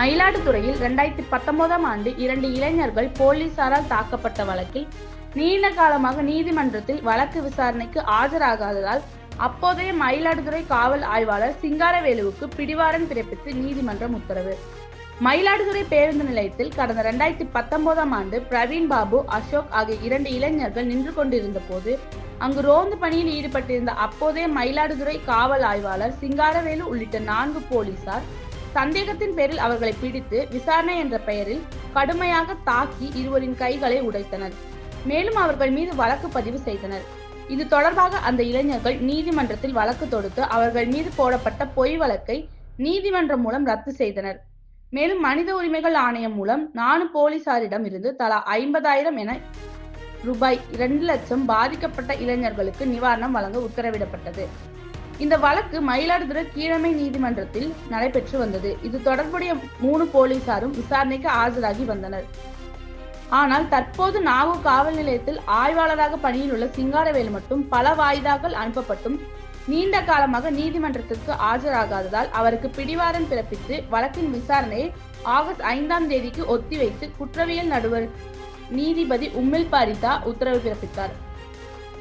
மயிலாடுதுறையில் இரண்டாயிரத்தி பத்தொன்பதாம் ஆண்டு இரண்டு இளைஞர்கள் போலீசாரால் தாக்கப்பட்ட வழக்கில் நீண்ட காலமாக நீதிமன்றத்தில் வழக்கு விசாரணைக்கு ஆஜராகாததால் அப்போதைய மயிலாடுதுறை காவல் ஆய்வாளர் சிங்காரவேலுவுக்கு பிடிவாரன் பிறப்பித்து நீதிமன்றம் உத்தரவு. மயிலாடுதுறை பேருந்து நிலையத்தில் கடந்த இரண்டாயிரத்தி பத்தொன்பதாம் ஆண்டு பிரவீன் பாபு அசோக் ஆகிய இரண்டு இளைஞர்கள் நின்று கொண்டிருந்த போது அங்கு ரோந்து பணியில் ஈடுபட்டிருந்த அப்போதைய மயிலாடுதுறை காவல் ஆய்வாளர் சிங்காரவேலு உள்ளிட்ட நான்கு போலீசார் சந்தேகத்தின் பேரில் அவர்களை பிடித்து விசாரணை என்ற பெயரில் கடுமையாக தாக்கி இருவரின் கைகளை உடைத்தனர். மேலும் அவர்கள் மீது வழக்கு பதிவு செய்தனர். இது தொடர்பாக அந்த இளைஞர்கள் நீதிமன்றத்தில் வழக்கு தொடுத்து அவர்கள் மீது போடப்பட்ட பொய் வழக்கை நீதிமன்றம் மூலம் ரத்து செய்தனர். மேலும் மனித உரிமைகள் ஆணையம் மூலம் நானு போலீசாரிடம் இருந்து தலா ஐம்பதாயிரம் என ரூபாய் இரண்டு லட்சம் பாதிக்கப்பட்ட இளைஞர்களுக்கு நிவாரணம் வழங்க உத்தரவிடப்பட்டது. இந்த வழக்கு மயிலாடுதுறை கீழமை நீதிமன்றத்தில் நடைபெற்று வந்தது. இது தொடர்புடைய மூணு போலீசாரும் விசாரணைக்கு ஆஜராகி வந்தனர். ஆனால் தற்போது நாகூர் காவல் நிலையத்தில் ஆய்வாளராக பணியில் உள்ள சிங்காரவேலு மட்டும் பல வாய்தாக்கள் அனுப்பப்பட்டும் நீண்ட காலமாக நீதிமன்றத்திற்கு ஆஜராகாததால் அவருக்கு பிடிவாதம் பிறப்பித்து வழக்கின் விசாரணையை ஆகஸ்ட் ஐந்தாம் தேதிக்கு ஒத்திவைத்து குற்றவியல் நடுவர் நீதிபதி உம்மில் பாரிதா உத்தரவு பிறப்பித்தார்.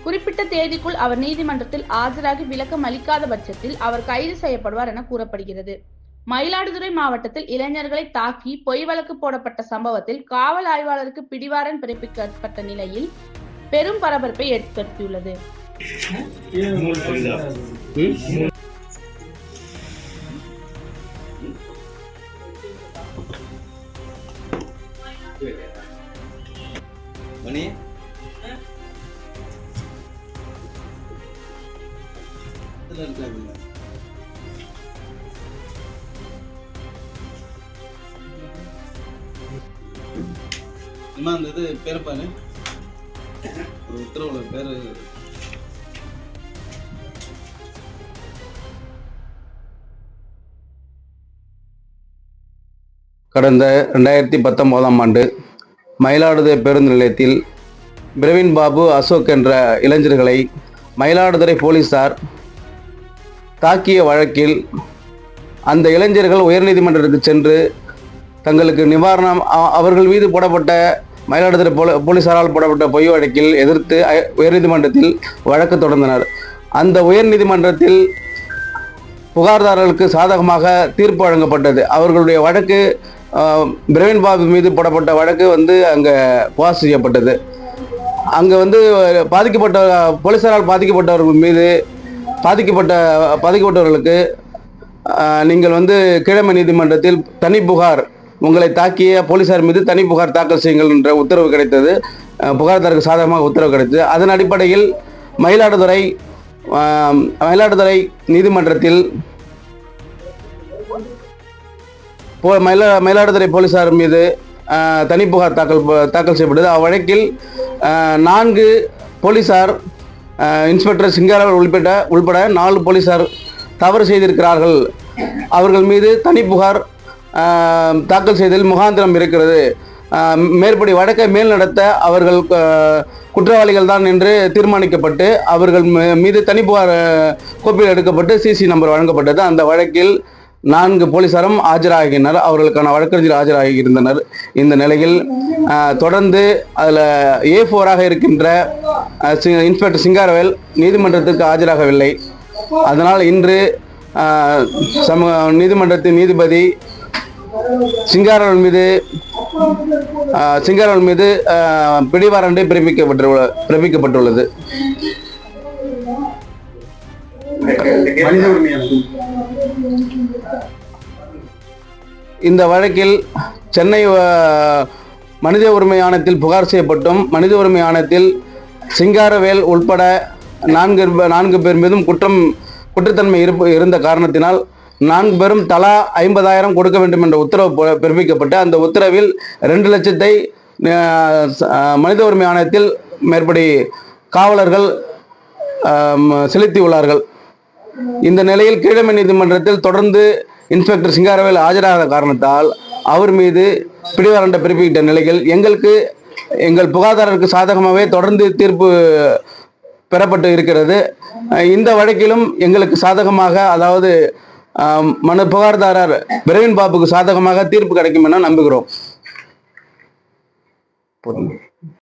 குறிப்பிட்ட தேதிக்குள் அவர் நீதிமன்றத்தில் ஆஜராகி விளக்கம் அளிக்காத பட்சத்தில் அவர் கைது செய்யப்படுவார் என கூறப்படுகிறது. மயிலாடுதுறை மாவட்டத்தில் இளைஞர்களை தாக்கி பொய் வழக்கு போடப்பட்ட சம்பவத்தில் காவல் ஆய்வாளருக்கு பிடிவாரன் பிறப்பிக்கப்பட்ட நிலையில் பெரும் பரபரப்பை ஏற்படுத்தியுள்ளது. மணி? இதுல இருக்காதுங்க அம்மா அந்த இது பேர் பாரு. ஒரு உத்தரவுல பேரு. கடந்த ரெண்டாயிரத்தி பத்தொம்போதாம் ஆண்டு மயிலாடுதுறை பேருந்து நிலையத்தில் பிரவீன் பாபு அசோக் என்ற இளைஞர்களை மயிலாடுதுறை போலீசார் தாக்கிய வழக்கில் அந்த இளைஞர்கள் உயர்நீதிமன்றத்துக்கு சென்று தங்களுக்கு நிவாரணம் அவர்கள் மீது போடப்பட்ட மயிலாடுதுறை போல போலீசாரால் போடப்பட்ட பொய் வழக்கில் எதிர்த்து உயர்நீதிமன்றத்தில் வழக்கு தொடர்ந்தனர். அந்த உயர்நீதிமன்றத்தில் புகார்தாரர்களுக்கு சாதகமாக தீர்ப்பு வழங்கப்பட்டது. அவர்களுடைய வழக்கு பிரவீன் பாபு மீது போடப்பட்ட வழக்கு வந்து அங்கே புகார் செய்யப்பட்டது. அங்கே வந்து பாதிக்கப்பட்ட போலீசாரால் பாதிக்கப்பட்டவர்கள் மீது பாதிக்கப்பட்ட பாதிக்கப்பட்டவர்களுக்கு நீங்கள் வந்து கிழமை நீதிமன்றத்தில் தனி புகார் உங்களை தாக்கிய போலீசார் மீது தனி புகார் தாக்கல் செய்யுங்கள் என்ற உத்தரவு கிடைத்தது. புகார்தாருக்கு சாதகமாக உத்தரவு கிடைத்தது. அதன் அடிப்படையில் மயிலாடுதுறை மயிலாடுதுறை நீதிமன்றத்தில் போ மயிலா மயிலாடுதுறை போலீசார் மீது தனி புகார் தாக்கல் தாக்கல் செய்யப்பட்டது. அவ்வழக்கில் நான்கு போலீசார் இன்ஸ்பெக்டர் சிங்காரவர் உள்பட உள்பட நாலு போலீசார் தவறு செய்திருக்கிறார்கள். அவர்கள் மீது தனி புகார் தாக்கல் செய்ததில் முகாந்திரம் இருக்கிறது. மேற்படி வழக்கை மேல் நடத்த அவர்கள் குற்றவாளிகள் தான் என்று தீர்மானிக்கப்பட்டு அவர்கள் மீ- மீது தனி புகார் கோப்பில் எடுக்கப்பட்டு சிசி நம்பர் வழங்கப்பட்டது. அந்த வழக்கில் நான்கு போலீசாரும் ஆஜராகினர். அவர்களுக்கான வழக்கறிஞர் ஆஜராகி இருந்தனர் இந்த நிலையில் தொடர்ந்து அதில் ஏ ஃபோராக இருக்கின்ற இன்ஸ்பெக்டர் சிங்காரவேல் நீதிமன்றத்திற்கு ஆஜராகவில்லை. அதனால் இன்று சமூக சம நீதிமன்றத்தின் நீதிபதி சிங்காரவேல் மீது சிங்காரவன் சிங்காரவேல் மீது பிடிவாரண்டை பிறப்பிக்கப்பட்டுள்ள பிறப்பிக்கப்பட்டுள்ளது. மனித உரிமை இந்த வழக்கில் சென்னை மனித உரிமை ஆணையத்தில் புகார் செய்யப்பட்டும். மனித உரிமை ஆணையத்தில் சிங்காரவேல் உள்பட நான்கு நான்கு பேர் மீதும் குற்றம் குற்றத்தன்மை இருப்பு இருந்த காரணத்தினால் நான்கு பேரும் தலா ஐம்பதாயிரம் கொடுக்க வேண்டும் என்ற உத்தரவு பிறப்பிக்கப்பட்டு அந்த உத்தரவில் ரெண்டு லட்சத்தை மனித உரிமை ஆணையத்தில் மேற்படி காவலர்கள் செலுத்தியுள்ளார்கள். இந்த நிலையில் கீழமை நீதிமன்றத்தில் தொடர்ந்து இன்ஸ்பெக்டர் சிங்காரவேல் ஆஜராகாத காரணத்தால் அவர் மீது பிடிவாரண்ட பிறப்பிக்கிட்ட நிலையில் எங்களுக்கு எங்கள் புகாதாரருக்கு சாதகமாகவே தொடர்ந்து தீர்ப்பு பெறப்பட்டு இருக்கிறது. இந்த வழக்கிலும் எங்களுக்கு சாதகமாக அதாவது மனு புகார்தாரர் பிரவீன் பாபுக்கு சாதகமாக தீர்ப்பு கிடைக்கும் என நம்புகிறோம். போதும்